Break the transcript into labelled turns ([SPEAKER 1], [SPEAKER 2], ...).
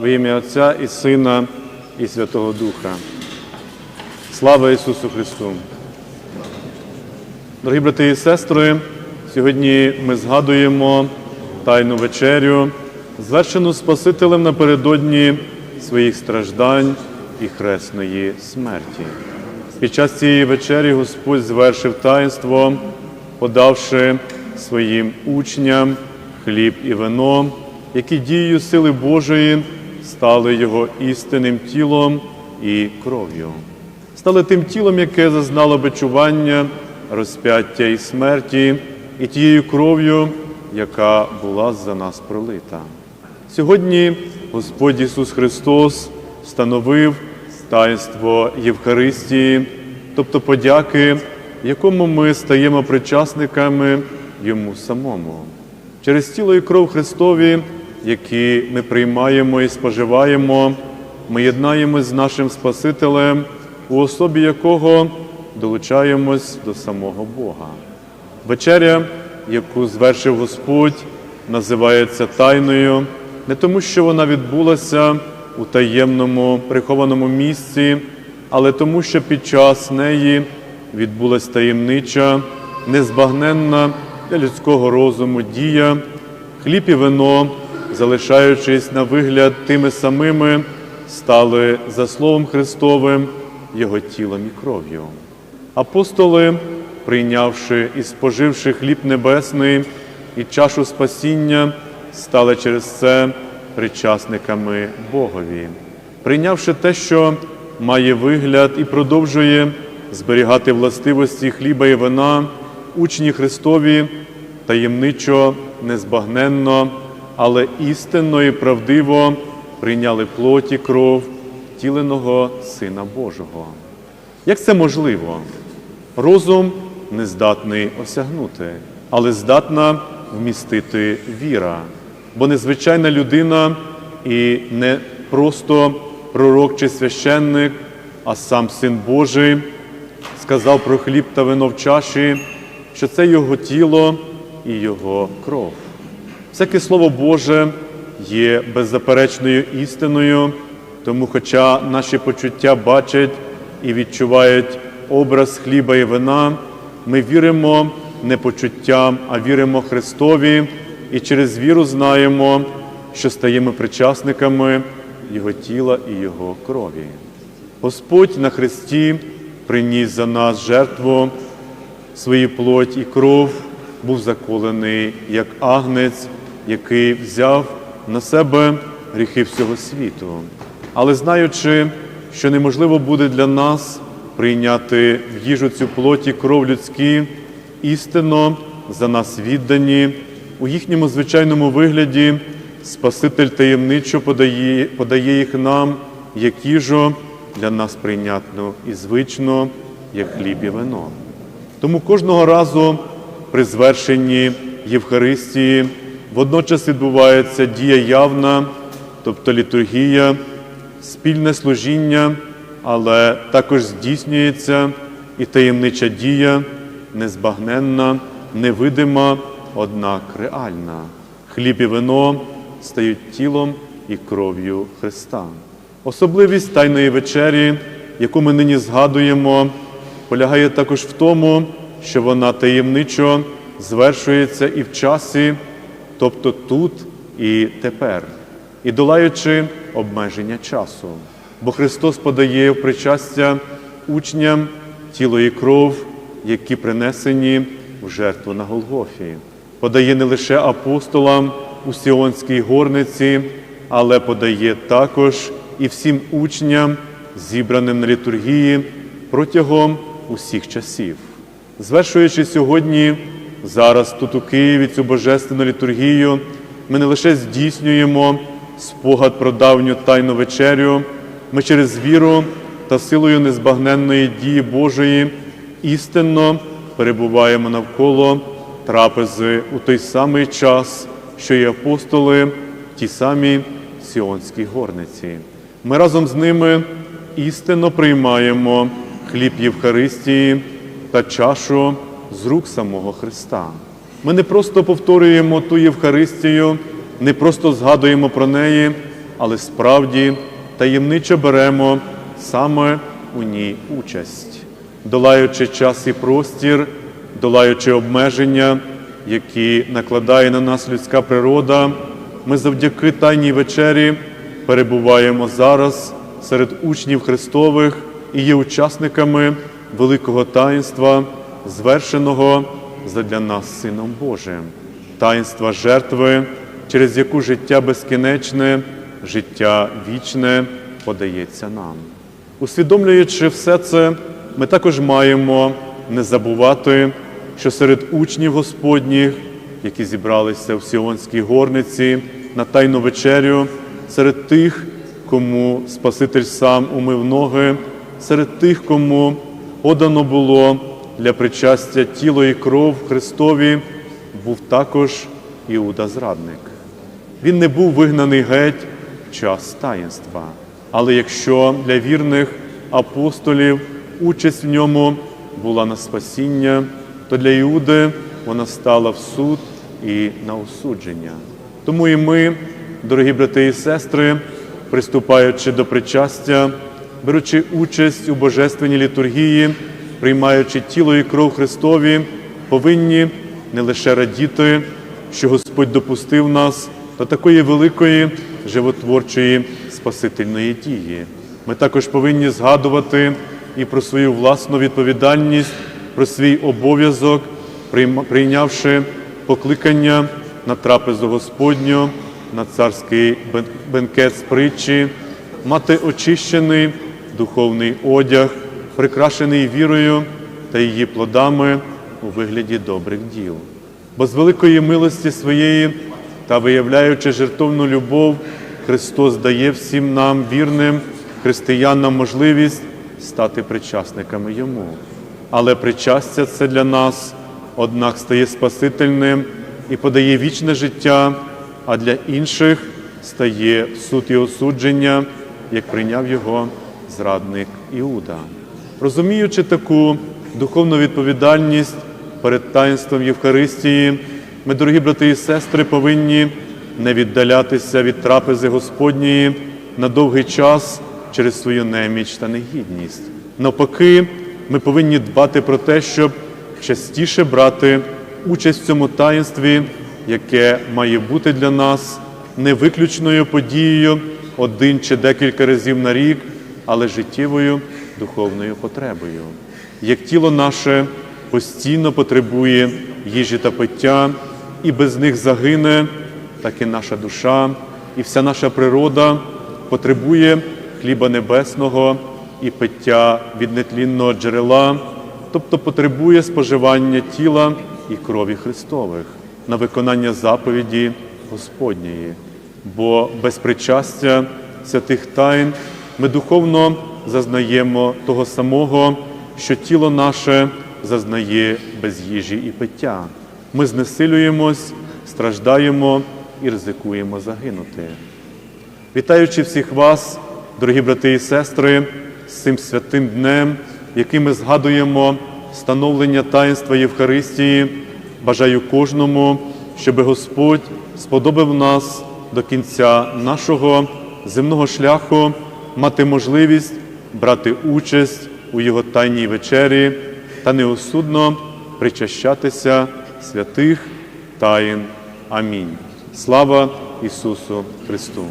[SPEAKER 1] в ім'я Отця і Сина, і Святого Духа. Слава Ісусу Христу! Дорогі брати і сестри, сьогодні ми згадуємо Тайну вечерю, звершену Спасителем напередодні своїх страждань і хресної смерті. Під час цієї вечері Господь звершив таїнство, подавши своїм учням хліб і вино, які дією сили Божої стали його істинним тілом і кров'ю. Стали тим тілом, яке зазнало бичування, розп'яття і смерті, і тією кров'ю, яка була за нас пролита. Сьогодні Господь Ісус Христос встановив таїнство Євхаристії, тобто подяки, якому ми стаємо причасниками Йому самому. Через тіло і кров Христові, які ми приймаємо і споживаємо, ми єднаємось з нашим Спасителем, у особі якого долучаємось до самого Бога. Вечеря, яку звершив Господь, називається тайною, не тому, що вона відбулася у таємному прихованому місці, але тому, що під час неї відбулася таємнича, незбагненна для людського розуму дія, хліб і вино, залишаючись на вигляд тими самими, стали за Словом Христовим, Його тілом і кров'ю. Апостоли, прийнявши і споживши хліб небесний і чашу спасіння, стали через це причасниками Богові, прийнявши те, що має вигляд і продовжує зберігати властивості хліба і вина, учні Христові таємничо, незбагненно, але істинно і правдиво прийняли плоті кров втіленого Сина Божого. Як це можливо? Розум не здатний осягнути, але здатна вмістити віра. Бо незвичайна людина і не просто пророк чи священник, а сам Син Божий сказав про хліб та вино в чаші, що це Його тіло і Його кров. Всяке Слово Боже є беззаперечною істиною, тому, хоча наші почуття бачать і відчувають образ хліба і вина, ми віримо не почуттям, а віримо Христові і через віру знаємо, що стаємо причасниками Його тіла і Його крові. Господь на Христі приніс за нас жертву, свою плоть і кров, був заколений як агнець, який взяв на себе гріхи всього світу. Але знаючи, що неможливо буде для нас прийняти в їжу цю плоті кров людські, істинно за нас віддані, у їхньому звичайному вигляді Спаситель таємничо подає, подає їх нам, як їжу для нас прийнятну і звичну, як хліб і вино. Тому кожного разу при звершенні Євхаристії водночас відбувається дія явна, тобто літургія, спільне служіння, але також здійснюється і таємнича дія, незбагненна, невидима, однак реальна. Хліб і вино стають тілом і кров'ю Христа. Особливість Тайної вечері, яку ми нині згадуємо, полягає також в тому, що вона таємничо звершується і в часі, тобто тут і тепер, і долаючи обмеження часу. Бо Христос подає в причастя учням тіло і кров, які принесені в жертву на Голгофі. Подає не лише апостолам у Сіонській горниці, але подає також і всім учням, зібраним на літургії протягом усіх часів. Звершуючи сьогодні, зараз тут у Києві цю божественну літургію, ми не лише здійснюємо спогад про давню тайну вечерю, ми через віру та силою незбагненної дії Божої істинно перебуваємо навколо трапези у той самий час, що і апостоли в тій самій Сіонській горниці. Ми разом з ними істинно приймаємо хліб Євхаристії та чашу з рук самого Христа. Ми не просто повторюємо ту Євхаристію, не просто згадуємо про неї, але справді таємничо беремо саме у ній участь, долаючи час і простір, долаючи обмеження, які накладає на нас людська природа, ми завдяки Тайній вечері перебуваємо зараз серед учнів Христових і є учасниками великого таїнства, звершеного задля нас Сином Божим, таїнства жертви, через яку життя безкінечне, життя вічне подається нам. Усвідомлюючи все це, ми також маємо не забувати, що серед учнів Господніх, які зібралися в Сіонській горниці на Тайну вечерю, серед тих, кому Спаситель сам умив ноги, серед тих, кому подано було для причастя тіло і кров Христові, був також Іуда Зрадник. Він не був вигнаний геть в час таїнства. Але якщо для вірних апостолів участь в ньому була на спасіння, то для Іуди вона стала в суд і на осудження. Тому і ми, дорогі брати і сестри, приступаючи до причастя, беручи участь у божественній літургії, приймаючи тіло і кров Христові, повинні не лише радіти, що Господь допустив нас до такої великої животворчої спасительної дії. Ми також повинні згадувати і про свою власну відповідальність, про свій обов'язок, прийнявши покликання на трапезу Господню, на царський бенкет з притчі, мати очищений духовний одяг, прикрашений вірою та її плодами у вигляді добрих діл. Бо з великої милості своєї та виявляючи жертовну любов, Христос дає всім нам, вірним християнам, можливість стати причасниками Йому. Але причастя це для нас, однак, стає спасительним і подає вічне життя, а для інших стає суд і осудження, як прийняв його зрадник Іуда. Розуміючи таку духовну відповідальність перед таїнством Євхаристії, ми, дорогі брати і сестри, повинні не віддалятися від трапези Господньої на довгий час через свою неміч та негідність. Навпаки, ми повинні дбати про те, щоб частіше брати участь в цьому таїнстві, яке має бути для нас не виключною подією один чи декілька разів на рік, але життєвою духовною потребою. Як тіло наше постійно потребує їжі та пиття, і без них загине, так і наша душа, і вся наша природа потребує хліба небесного і пиття від нетлінного джерела, тобто потребує споживання тіла і крові Христових на виконання заповіді Господньої. Бо без причастя святих тайн ми духовно зазнаємо того самого, що тіло наше зазнає без їжі і пиття. Ми знесилюємось, страждаємо і ризикуємо загинути. Вітаючи всіх вас, дорогі брати і сестри, з цим святим днем, який ми згадуємо становлення таїнства Євхаристії, бажаю кожному, щоб Господь сподобав нас до кінця нашого земного шляху мати можливість брати участь у Його тайній вечері та неосудно причащатися святих таїн. Амінь. Слава Ісусу Христу!